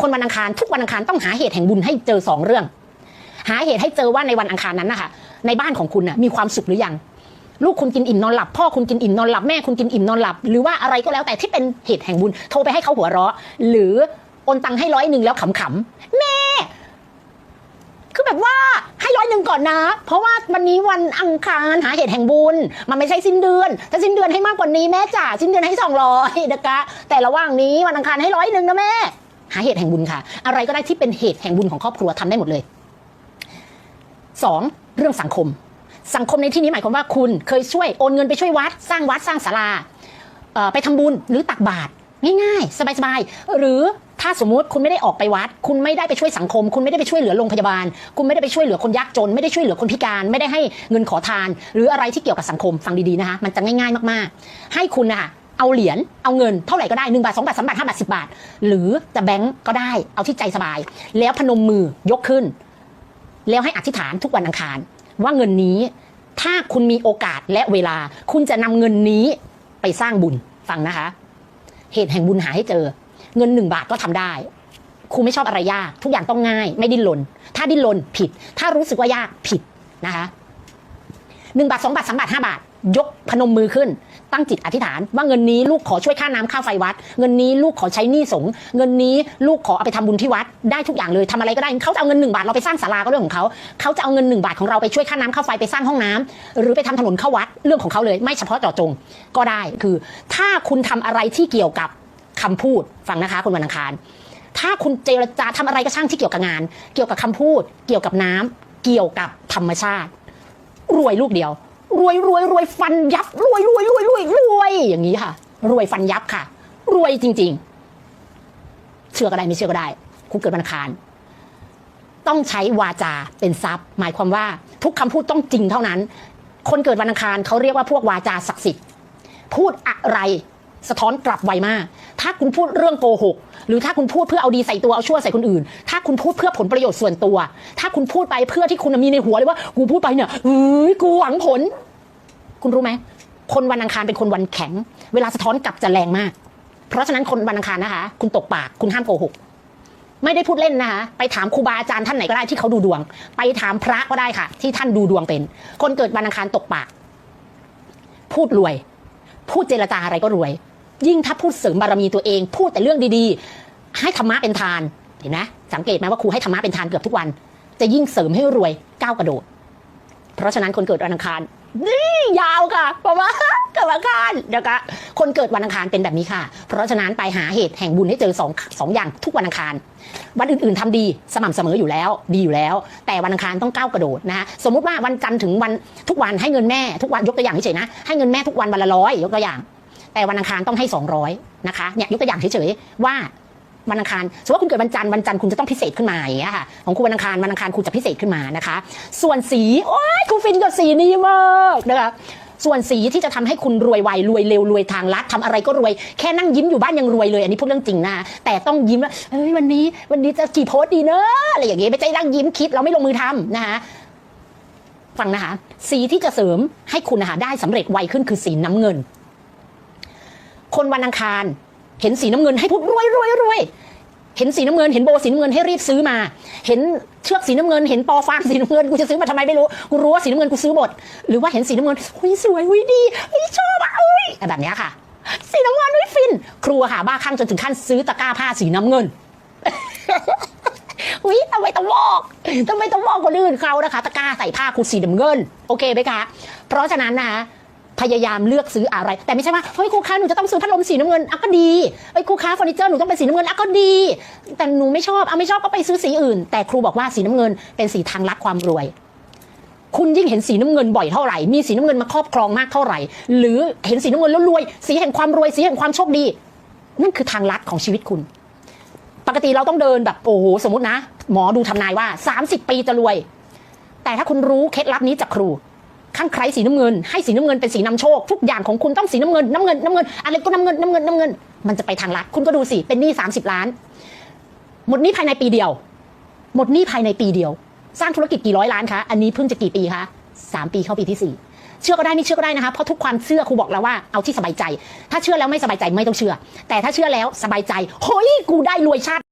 คนวันอังคารทุกวันอังคารต้องหาเหตุแห่งบุญให้เจอสองเรื่อง หาเหตุให้เจอว่าในวันอังคารนั้นนะคะในบ้านของคุณน่ะมีความสุขหรือยังลูกคุณกินอิ่มนอนหลับพ่อคุณกินอิ่มนอนหลับแม่คุณกินอิ่มนอนหลับ หรือว่าอะไรก็แล้วแต่ที่เป็นเหตุแห่งบุญโทรไปให้เขาหัวเราะ หรือโอนตังค์ให้ร้อยหนึ่งแล้วขำๆแม่ คือแบบว่าให้ร้อยหนึ่งก่อนนะ เพราะว่าวันนี้วันอังคารหาเหตุแห่งบุญ มันไม่ใช่สิ้นเดือน ถ้าสิ้นเดือนให้มากกว่านี้แม่จ๋าสิ้นเดือนให้สองร้อยนะคะแต่ระหว่างนี้วันอังคารให้ร้อยหนึ่งนะแม่ หาเหตุแห่งบุญค่ะ อะไรก็ได้ที่เป็นเหตุแห่งบุญของครอบครัวทำได้หมดเลยสองเรื่องสังคม สังคมในที่นี้หมายความว่าคุณเคยช่วยโอนเงินไปช่วยวัด สร้างวัดสร้างศาลาไปทำบุญหรือตักบาตรง่ายๆ สบายๆ หรือถ้าสมมุติคุณไม่ได้ออกไปวัด คุณไม่ได้ไปช่วยสังคม คุณไม่ได้ไปช่วยเหลือโรงพยาบาล คุณไม่ได้ไปช่วยเหลือคนยากจน ไม่ได้ช่วยเหลือคนพิการ ไม่ได้ให้เงินขอทาน หรืออะไรที่เกี่ยวกับสังคมฟังดีๆนะคะมันจะง่ายๆมากๆ ให้คุณนะคะ เอาเหรียญเอาเงินเท่าไหร่ก็ได้หนึ่งบาทสองบาทสามบาทห้าบาทสิบาท หรือจะแบงก์ก็ได้เอาที่ใจสบาย แล้วพนมมือยกขึ้น แล้วให้อธิษฐานทุกวันอังคาร ว่าเงินนี้ถ้าคุณมีโอกาสและเวลา คุณจะนำเงินนี้ไปสร้างบุญฟังนะคะ เหตุแห่งบุญหาให้เจอ เงินหนึ่งบาทก็ทำได้ครูไม่ชอบอะไรยาก ทุกอย่างต้องง่าย ไม่ดิ้นรนถ้าดิ้นรนผิด ถ้ารู้สึกว่ายากผิดนะคะหนึ่งบาทสองบาทสามบาทห้าบาท ยกพนมมือขึ้น ตั้งจิตอธิษฐาน ว่าเงินนี้ลูกขอช่วยค่าน้ำค่าไฟวัด เงินนี้ลูกขอใช้หนี้สงเงินนี้ลูกขอเอาไปทำบุญที่วัดได้ทุกอย่างเลยทำอะไรก็ได้เขาจะเอาเงินหนึ่งบาทเราไปสร้างศาลาก็เรื่องของเขาเขาจะเอาเงินหนึ่งบาทของเราไปช่วยค่าน้ำค่าไฟไปสร้างห้องน้ำหรือไปทำถนนเข้าวัดเรื่องของเขาเลยไม่เฉพาะเจาะจงก็ได้คือ ถ้าคุณทำอะไรที่เกี่ยวกับคำพูดฟังนะคะคุณวันอังคาร ถ้าคุณเจรจาทำอะไรก็ช่างที่เกี่ยวกับงาน เกี่ยวกับคำพูด เกี่ยวกับน้ำเกี่ยวกับธรรมชาติ รวยลูกเดียว รวยรวยรวยฟันยับรวยรวยรวยรวยรวยอย่างนี้ค่ะ รวยฟันยับค่ะ รวยจริง ๆ เชื่อก็ได้ไม่เชื่อก็ได้ คุณเกิดวันอังคาร ต้องใช้วาจาเป็นทรัพย์ หมายความว่าทุกคำพูดต้องจริงเท่านั้น คนเกิดวันอังคารเขาเรียกว่าพวกวาจาศักดิ์สิทธิ์พูดอะไรสะท้อนกลับไวมาก ถ้าคุณพูดเรื่องโกหก หรือถ้าคุณพูดเพื่อเอาดีใส่ตัวเอาชั่วใส่คนอื่น ถ้าคุณพูดเพื่อผลประโยชน์ส่วนตัว ถ้าคุณพูดไปเพื่อที่คุณมีในหัวเลยว่า กูพูดไปเนี่ยเฮ้ยกูหวังผล คุณรู้ไหม คนวันอังคารเป็นคนวันแข็ง เวลาสะท้อนกลับจะแรงมาก เพราะฉะนั้นคนวันอังคารนะคะ คุณตกปาก คุณห้ามโกหก ไม่ได้พูดเล่นนะคะ ไปถามครูบาอาจารย์ท่านไหนก็ได้ที่เขาดูดวง ไปถามพระก็ได้ค่ะ ที่ท่านดูดวงเป็น คนเกิดวันอังคารตกปาก พูดรวย พูดเจรจาอะไรก็รวย ยิ่งถ้าพูดเสริมบารมีตัวเอง พูดแต่เรื่องดีๆ ให้ธรรมะเป็นทาน เห็นไหมสังเกตไหมว่าครูให้ธรรมะเป็นทานเกือบทุกวัน จะยิ่งเสริมให้รวยก้าวกระโดด เพราะฉะนั้นคนเกิดวันอังคาร นี่ยาวค่ะ เพราะว่าเกิดวันอังคารนะคะคนเกิดวันอังคารเป็นแบบนี้ค่ะ เพราะฉะนั้นไปหาเหตุแห่งบุญให้เจอสองสองอย่างทุกวันอังคาร วันอื่นๆทำดีสม่ำเสมออยู่แล้ว ดีอยู่แล้ว แต่วันอังคารต้องก้าวกระโดดนะคะสมมุติว่าวันจันทร์ถึงวันทุกวันให้เงินแม่ทุกวันยกตัวอย่างเฉยๆนะให้เงินแม่ทุกวันวันละร้อยยกตัวอย่าง แต่วันอังคารต้องให้ 200นะคะเนี่ยยกตัวอย่างเฉยๆว่า วันอังคารสมมติว่าคุณเกิดวันจันทร์วันจันทร์คุณจะต้องพิเศษขึ้นมาอย่างเงี้ยค่ะของคุณวันอังคารวันอังคารคุณจะพิเศษขึ้นมานะคะ ส่วนสีโอ้ยคุณฟินกับสีนี้มากนะคะส่วนสีที่จะทำให้คุณรวยไวรวยเร็วรวยทางลัดทำอะไรก็รวยแค่นั่งยิ้มอยู่บ้านยังรวยเลย อันนี้พูดเรื่องจริงนะแต่ต้องยิ้มว่าเฮ้ยวันนี้วันนี้จะกี่โพสต์ดีเนอะอะไรอย่างเงี้ยไม่ใช่นั่งยิ้มคิดเราไม่ลงมือทำนะคะฟังนะคะสีที่จะเสริมให้คุณนะคะได้สำเร็จไวขึ้นคือสีน้ำเงิน คนวันอังคาร เห็นสีน้ำเงินให้พูดรวยรวยรวยเห็นสีน้ำเงินเห็นโบสีน้ำเงินให้รีบซื้อมา เห็นเชือกสีน้ำเงิน เห็นปอฟางสีน้ำเงินกูจะซื้อมาทำไมไม่รู้กูรู้ว่าสีน้ำเงินกูซื้อหมดหรือว่าเห็นสีน้ำเงินหุยสวยหุยดีหุยชอบอะอุ้ยแบบเนี้ยค่ะ สีน้ำเงินหุยฟิน ครูค่ะบ้าคลั่งจนถึงขั้นซื้อตะกร้าผ้าสีน้ำเงินอุ้ยทำไมต้องบอกทำไมต้องบอกคนอื่นเขานะคะ ตะกร้าใส่ผ้าคุณสีน้ำเงิน โอเคไหมคะเพราะฉะนั้นนะคะ พยายามเลือกซื้ออะไร แต่ไม่ใช่ว่าเฮ้ยครูค้าหนูจะต้องซื้อพัดลมสีน้ำเงินอะก็ดีเฮ้ยครูค้าเฟอร์นิเจอร์หนูต้องเป็นสีน้ำเงินอะก็ดี แต่หนูไม่ชอบเอะไม่ชอบก็ไปซื้อสีอื่น แต่ครูบอกว่าสีน้ำเงินเป็นสีทางลัดความรวย คุณยิ่งเห็นสีน้ำเงินบ่อยเท่าไหร่ มีสีน้ำเงินมาครอบครองมากเท่าไหร่ หรือเห็นสีน้ำเงินแล้วรวย สีแห่งความรวยสีแห่งความโชคดีนั่นคือทางลัดของชีวิตคุณ ปกติเราต้องเดินแบบโอ้โหสมมตินะ หมอดูทำนายว่า 30 ปีจะรวย แต่ถ้าคุณรู้เคล็ดลับนี้จากครู ข้างใครสีน้ำเงิน ให้สีน้ำเงินเป็นสีนำโชค ทุกอย่างของคุณต้องสีน้ำเงินน้ำเงินน้ำเงินอะไรก็น้ำเงินน้ำเงินน้ำเงิน มันจะไปทางลัดคุณก็ดูสิเป็นหนี้30 ล้าน หมดหนี้ภายในปีเดียว หมดหนี้ภายในปีเดียว สร้างธุรกิจกี่ร้อยล้านคะอันนี้เพิ่งจะกี่ปีคะสามปีเข้าปีที่สี่เชื่อก็ได้ไม่เชื่อก็ได้นะคะเพราะทุกความเชื่อครูบอกแล้วว่าเอาที่สบายใจ ถ้าเชื่อแล้วไม่สบายใจไม่ต้องเชื่อ แต่ถ้าเชื่อแล้วสบายใจเฮ้ยกูได้รวยชาติ